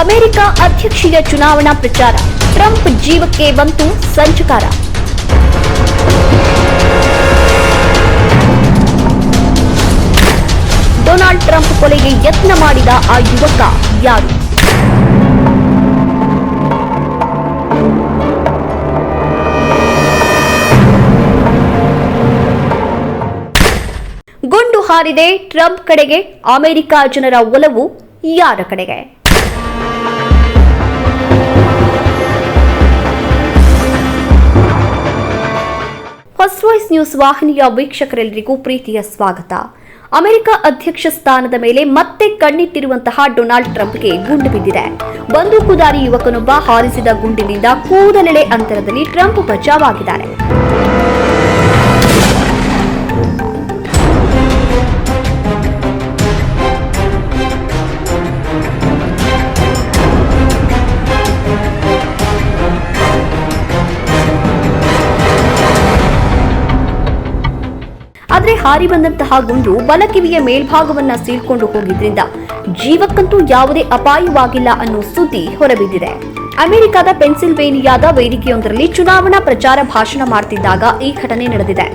America ಅಧ್ಯಕ್ಷೀಯ ಚುನಾವಣಾ ಪ್ರಚಾರ. ಟ್ರಂಪ್ ಜೀವಕ್ಕೆ ಬಂತು ಸಂಚಕಾರ. ಡೊನಾಲ್ಡ್ ಟ್ರಂಪ್ ಕೊಲೆಗೆ ಯತ್ನ ಮಾಡಿದ ಆ ಯುವಕ ಯಾರು? ಗುಂಡು ಹಾರಿದೆ ಟ್ರಂಪ್ ಕಡೆಗೆ, ಅಮೆರಿಕ ಜನರ ಒಲವು ಯಾರ ಕಡೆಗೆ? ಫಸ್ಟ್ ವಾಯ್ಸ್ ನ್ಯೂಸ್ ವಾಹಿನಿಯ ವೀಕ್ಷಕರೆಲ್ಲರಿಗೂ ಪ್ರೀತಿಯ ಸ್ವಾಗತ. ಅಮೆರಿಕ ಅಧ್ಯಕ್ಷ ಸ್ಥಾನದ ಮೇಲೆ ಮತ್ತೆ ಕಣ್ಣಿಟ್ಟಿರುವಂತಹ ಡೊನಾಲ್ಡ್ ಟ್ರಂಪ್ಗೆ ಗುಂಡು ಬಿದ್ದಿದೆ. ಬಂದೂಕುದಾರಿ ಯುವಕನೊಬ್ಬ ಹಾರಿಸಿದ ಗುಂಡಿನಿಂದ ಕೂದಲೆಳೆ ಅಂತರದಲ್ಲಿ ಟ್ರಂಪ್ ಬಚಾವಾಗಿದ್ದಾರೆ ಆದ್ರೆ ಹಾರಿ ಬಂದಂತಹ ಗುಂಡು ಬಲಕಿವಿಯ ಮೇಲ್ಭಾಗವನ್ನ ಸೀಳ್ಕೊಂಡು ಹೋಗಿದ್ರಿಂದ ಜೀವಕ್ಕಂತೂ ಯಾವುದೇ ಅಪಾಯವಾಗಿಲ್ಲ ಅನ್ನೋ ಸುದ್ದಿ ಹೊರಬಿದ್ದಿದೆ. ಅಮೆರಿಕದ ಪೆನ್ಸಿಲ್ವೇನಿಯಾದ ವೇದಿಕೆಯೊಂದರಲ್ಲಿ ಚುನಾವಣಾ ಪ್ರಚಾರ ಭಾಷಣ ಮಾಡ್ತಿದ್ದಾಗ ಈ ಘಟನೆ ನಡೆದಿದೆ.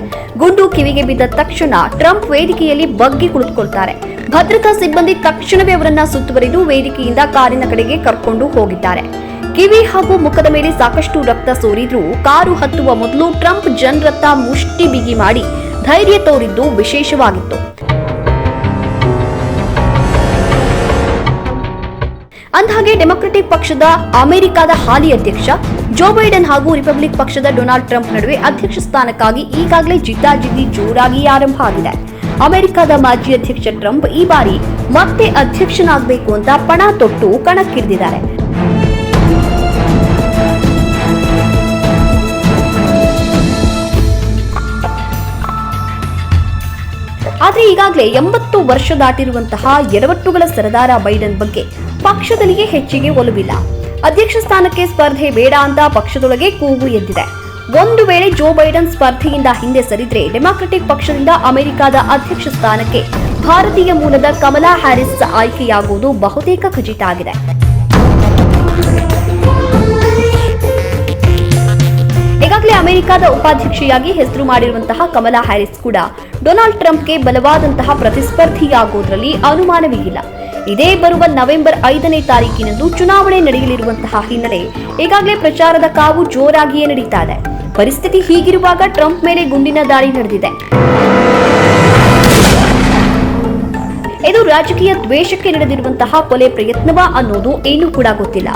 ಗುಂಡು ಕಿವಿಗೆ ಬಿದ್ದ ತಕ್ಷಣ ಟ್ರಂಪ್ ವೇದಿಕೆಯಲ್ಲಿ ಬಗ್ಗಿ ಕುಳಿತುಕೊಳ್ತಾರೆ. ಭದ್ರತಾ ಸಿಬ್ಬಂದಿ ತಕ್ಷಣವೇ ಅವರನ್ನ ಸುತ್ತುವರಿದು ವೇದಿಕೆಯಿಂದ ಕಾರಿನ ಕಡೆಗೆ ಕರ್ಕೊಂಡು ಹೋಗಿದ್ದಾರೆ. ಕಿವಿ ಹಾಗೂ ಮುಖದ ಮೇಲೆ ಸಾಕಷ್ಟು ರಕ್ತ ಸೋರಿದ್ರೂ ಕಾರು ಹತ್ತುವ ಮೊದಲು ಟ್ರಂಪ್ ಜನರತ್ತ ಮುಷ್ಟಿ ಬಿಗಿ ಮಾಡಿ ಧೈರ್ಯ ತೋರಿದ್ದು ವಿಶೇಷವಾಗಿತ್ತು. ಅಂದಹಾಗೆ ಡೆಮೊಕ್ರೆಟಿಕ್ ಪಕ್ಷದ ಅಮೆರಿಕದ ಹಾಲಿ ಅಧ್ಯಕ್ಷ ಜೋ ಬೈಡನ್ ಹಾಗೂ ರಿಪಬ್ಲಿಕ್ ಪಕ್ಷದ ಡೊನಾಲ್ಡ್ ಟ್ರಂಪ್ ನಡುವೆ ಅಧ್ಯಕ್ಷ ಸ್ಥಾನಕ್ಕಾಗಿ ಈಗಾಗಲೇ ಜಿದ್ದಾಜಿದ್ದಿ ಜೋರಾಗಿ ಆರಂಭ ಆಗಿದೆ. ಅಮೆರಿಕದ ಮಾಜಿ ಅಧ್ಯಕ್ಷ ಟ್ರಂಪ್ ಈ ಬಾರಿ ಮತ್ತೆ ಅಧ್ಯಕ್ಷನಾಗಬೇಕು ಅಂತ ಪಣ ತೊಟ್ಟು ಕಣಕ್ಕಿಳಿದಿದ್ದಾರೆ. ಆದ್ರೆ ಈಗಾಗಲೇ ಎಂಬತ್ತು ವರ್ಷ ದಾಟಿರುವಂತಹ ಎಡವಟ್ಟುಗಳ ಸರದಾರ ಬೈಡನ್ ಬಗ್ಗೆ ಪಕ್ಷದಲ್ಲಿಯೇ ಹೆಚ್ಚಿಗೆ ಒಲವಿಲ್ಲ. ಅಧ್ಯಕ್ಷ ಸ್ಥಾನಕ್ಕೆ ಸ್ಪರ್ಧೆ ಬೇಡ ಅಂತ ಪಕ್ಷದೊಳಗೆ ಕೂಗು ಎದ್ದಿದೆ. ಒಂದು ವೇಳೆ ಜೋ ಬೈಡನ್ ಸ್ಪರ್ಧೆಯಿಂದ ಹಿಂದೆ ಸರಿದ್ರೆ ಡೆಮಾಕ್ರೆಟಿಕ್ ಪಕ್ಷದಿಂದ ಅಮೆರಿಕದ ಅಧ್ಯಕ್ಷ ಸ್ಥಾನಕ್ಕೆ ಭಾರತೀಯ ಮೂಲದ ಕಮಲಾ ಹ್ಯಾರಿಸ್ ಆಯ್ಕೆಯಾಗುವುದು ಬಹುತೇಕ ಖಚಿತ ಆಗಿದೆ. ಈಗಾಗಲೇ ಅಮೆರಿಕದ ಉಪಾಧ್ಯಕ್ಷೆಯಾಗಿ ಹೆಸರು ಮಾಡಿರುವಂತಹ ಕಮಲಾ ಹ್ಯಾರಿಸ್ ಕೂಡ ಡೊನಾಲ್ಡ್ ಟ್ರಂಪ್ಗೆ ಬಲವಾದಂತಹ ಪ್ರತಿಸ್ಪರ್ಧಿಯಾಗುವುದರಲ್ಲಿ ಅನುಮಾನವೇ ಇಲ್ಲ. ಇದೇ ಬರುವ ನವೆಂಬರ್ ಐದನೇ ತಾರೀಕಿನಂದು ಚುನಾವಣೆ ನಡೆಯಲಿರುವಂತಹ ಹಿನ್ನೆಲೆ ಈಗಾಗಲೇ ಪ್ರಚಾರದ ಕಾವು ಜೋರಾಗಿಯೇ ನಡೀತಾ ಇದೆ ಪರಿಸ್ಥಿತಿ ಹೀಗಿರುವಾಗ ಟ್ರಂಪ್ ಮೇಲೆ ಗುಂಡಿನ ದಾಳಿ ನಡೆದಿದೆ. ಇದು ರಾಜಕೀಯ ದ್ವೇಷಕ್ಕೆ ನಡೆದಿರುವಂತಹ ಕೊಲೆ ಪ್ರಯತ್ನವಾ ಅನ್ನೋದು ಏನೂ ಕೂಡ ಗೊತ್ತಿಲ್ಲ.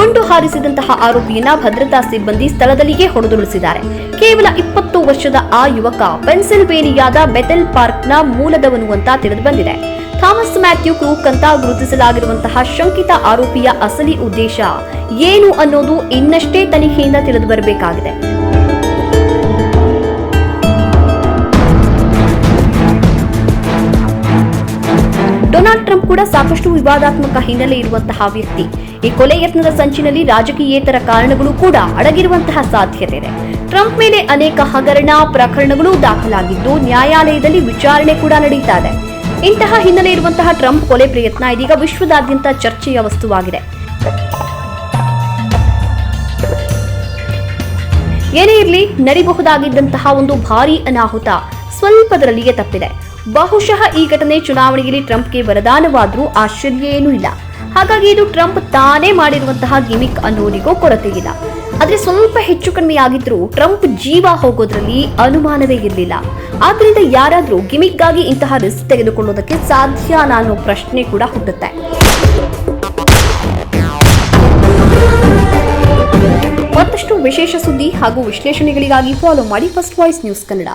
ಗುಂಡು ಹಾರಿಸಿದಂತಹ ಆರೋಪಿಯನ್ನ ಭದ್ರತಾ ಸಿಬ್ಬಂದಿ ಸ್ಥಳದಲ್ಲಿಯೇ ಹೊಡೆದುರುಳಿಸಿದ್ದಾರೆ. ಕೇವಲ ಇಪ್ಪತ್ತು ವರ್ಷದ ಆ ಯುವಕ ಪೆನ್ಸಿಲ್ವೇನಿಯಾದ ಬೆಥೆಲ್ ಪಾರ್ಕ್ನ ಮೂಲದವನು ಅಂತ ತಿಳಿದು ಬಂದಿದೆ. ಥಾಮಸ್ ಮ್ಯಾಥ್ಯೂ ಕ್ರೂಕ್ ಅಂತ ಗುರುತಿಸಲಾಗಿರುವಂತಹ ಶಂಕಿತ ಆರೋಪಿಯ ಅಸಲಿ ಉದ್ದೇಶ ಏನು ಅನ್ನೋದು ಇನ್ನಷ್ಟೇ ತನಿಖೆಯಿಂದ ತಿಳಿದು ಬರಬೇಕಾಗಿದೆ. ಕೂಡ ಸಾಕಷ್ಟು ವಿವಾದಾತ್ಮಕ ಹಿನ್ನೆಲೆ ಇರುವಂತಹ ವ್ಯಕ್ತಿ. ಈ ಕೊಲೆ ಯತ್ನದ ಸಂಚಿನಲ್ಲಿ ರಾಜಕೀಯೇತರ ಕಾರಣಗಳು ಕೂಡ ಅಡಗಿರುವಂತಹ ಸಾಧ್ಯತೆ ಇದೆ. ಟ್ರಂಪ್ ಮೇಲೆ ಅನೇಕ ಹಗರಣ ಪ್ರಕರಣಗಳು ದಾಖಲಾಗಿದ್ದು, ನ್ಯಾಯಾಲಯದಲ್ಲಿ ವಿಚಾರಣೆ ಕೂಡ ನಡೀತಾ ಇದೆ. ಇಂತಹ ಹಿನ್ನೆಲೆ ಇರುವಂತಹ ಟ್ರಂಪ್ ಕೊಲೆ ಪ್ರಯತ್ನ ಇದೀಗ ವಿಶ್ವದಾದ್ಯಂತ ಚರ್ಚೆಯ ವಸ್ತುವಾಗಿದೆ. ಏನೇ ಇರಲಿ, ನಡಿಬಹುದಾಗಿದ್ದಂತಹ ಒಂದು ಭಾರೀ ಅನಾಹುತ ಸ್ವಲ್ಪದರಲ್ಲಿಯೇ ತಪ್ಪಿದೆ. ಬಹುಶಃ ಈ ಘಟನೆ ಚುನಾವಣೆಯಲ್ಲಿ ಟ್ರಂಪ್ಗೆ ವರದಾನವಾದರೂ ಆಶ್ಚರ್ಯ ಏನೂ ಇಲ್ಲ. ಹಾಗಾಗಿ ಇದು ಟ್ರಂಪ್ ತಾನೇ ಮಾಡಿರುವಂತಹ ಗಿಮಿಕ್ ಅನ್ನೋರಿಗೂ ಕೊರತೆ ಇಲ್ಲ. ಆದರೆ ಸ್ವಲ್ಪ ಹೆಚ್ಚು ಕಡಿಮೆ ಆಗಿದ್ರೂ ಟ್ರಂಪ್ ಜೀವ ಹೋಗೋದ್ರಲ್ಲಿ ಅನುಮಾನವೇ ಇರಲಿಲ್ಲ. ಆದ್ರಿಂದ ಯಾರಾದರೂ ಗಿಮಿಕ್ಗಾಗಿ ಇಂತಹ ರಿಸ್ಕ್ ತೆಗೆದುಕೊಳ್ಳೋದಕ್ಕೆ ಸಾಧ್ಯ ಅನ್ನೋ ಪ್ರಶ್ನೆ ಕೂಡ ಹುಟ್ಟುತ್ತೆ. ಮತ್ತಷ್ಟು ವಿಶೇಷ ಸುದ್ದಿ ಹಾಗೂ ವಿಶ್ಲೇಷಣೆಗಳಿಗಾಗಿ ಫಾಲೋ ಮಾಡಿ ಫಸ್ಟ್ ವಾಯ್ಸ್ ನ್ಯೂಸ್ ಕನ್ನಡ